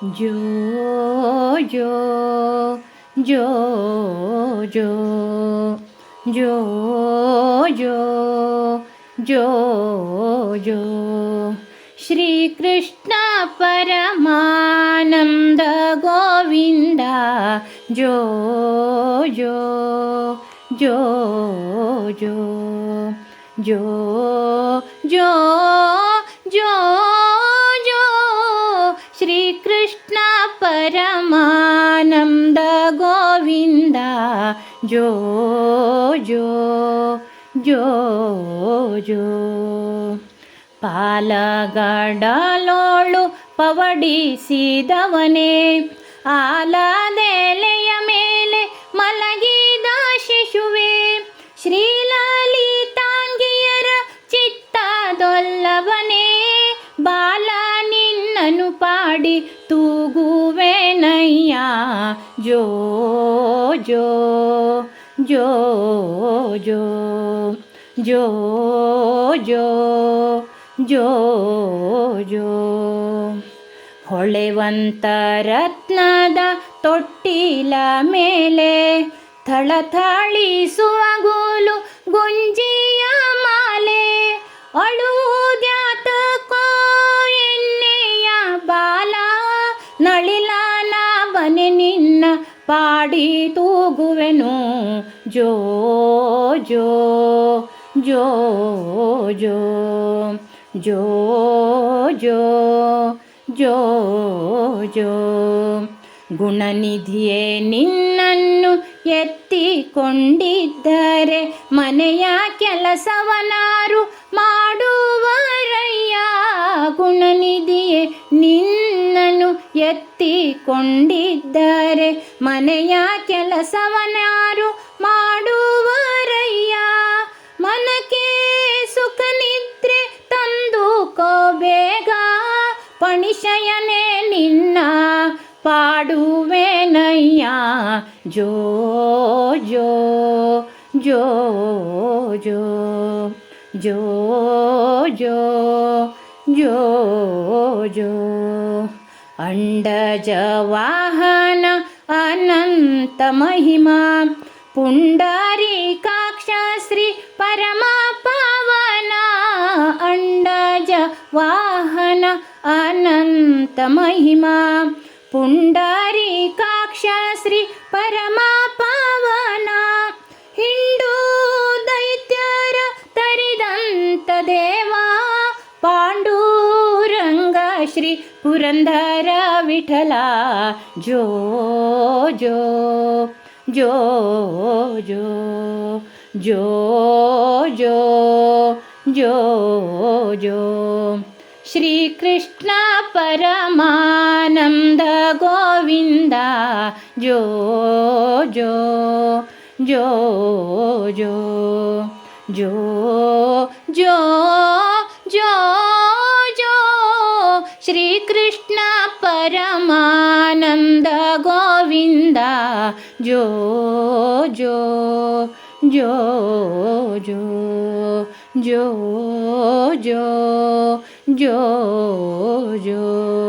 जो जो जो जो जो जो जो जो श्रीकृष्ण परमानन्द गोविन्द जो जो जो जो जो जो ಜೋ ಜೋ yo, yo. ಪಾಲಗಡಲೋಳು ಪವಡಿಸಿದವನೇ ಆಲನೆಲೆಯ ಮೇಲೆ ಮಲಗಿದ ಶಿಶುವೆ ಶ್ರೀಲಾಲ ನಿನ್ನನು ಪಾಡಿ ತೂಗುವೆನಯ್ಯ. ಜೋ ಜೋ ಜೋ ಜೋ ಜೋ ಜೋ ಜೋ ಜೋ. ಹೊಳೆವಂತ ರತ್ನದ ತೊಟ್ಟಿಲ ಮೇಲೆ ಥಳಥಳಿಸುವ ಗೋಲು ಗುಂಜಿಯ ಮಾಲೆ. ಅಳುವುದ್ಯಾತಕೋ ಪಾಡಿ ತೂಗುವೆನು. ಜೋ ಜೋ ಜೋ ಜೋ ಜೋ ಜೋ ಜೋ ಜೋ. ಗುಣನಿಧಿಯೇ ನಿನ್ನನ್ನು ಎತ್ತಿಕೊಂಡಿದ್ದರೆ ಮನೆಯ ಕೆಲಸವನಾರು ಮನೆಯ ಕೆಲಸವನ್ಯಾರು ಮಾಡುವರಯ್ಯ. ಮನಕ್ಕೆ ಸುಖ ನಿದ್ರೆ ತಂದುಕೋ ಬೇಗ ಪಣಿಶಯನೇ ನಿನ್ನ ಪಾಡುವೆನಯ್ಯ. ಜೋ ಜೋ ಜೋ ಜೋ ಜೋ ಜೋ ಜೋ ಜೋ. ಅಂಡ ವಾಹನ महिमा। परमा पावना अण्डज वाहन अनन्तमहिमा पुण्डरीकाक्षश्री परमा पावना हिण्डू दैत्यर तरिदन्तदे श्री पुरन्धर विठला जो जो जो जो जो जो जो जो श्रीकृष्ण परमानन्द गोविन्द जो जो जो जो जो जो ಗೋವಿಂದ ಜೋ ಜೋ ಜೋ ಜೋ ಜೋ ಜೋ ಜೋ ಜೋ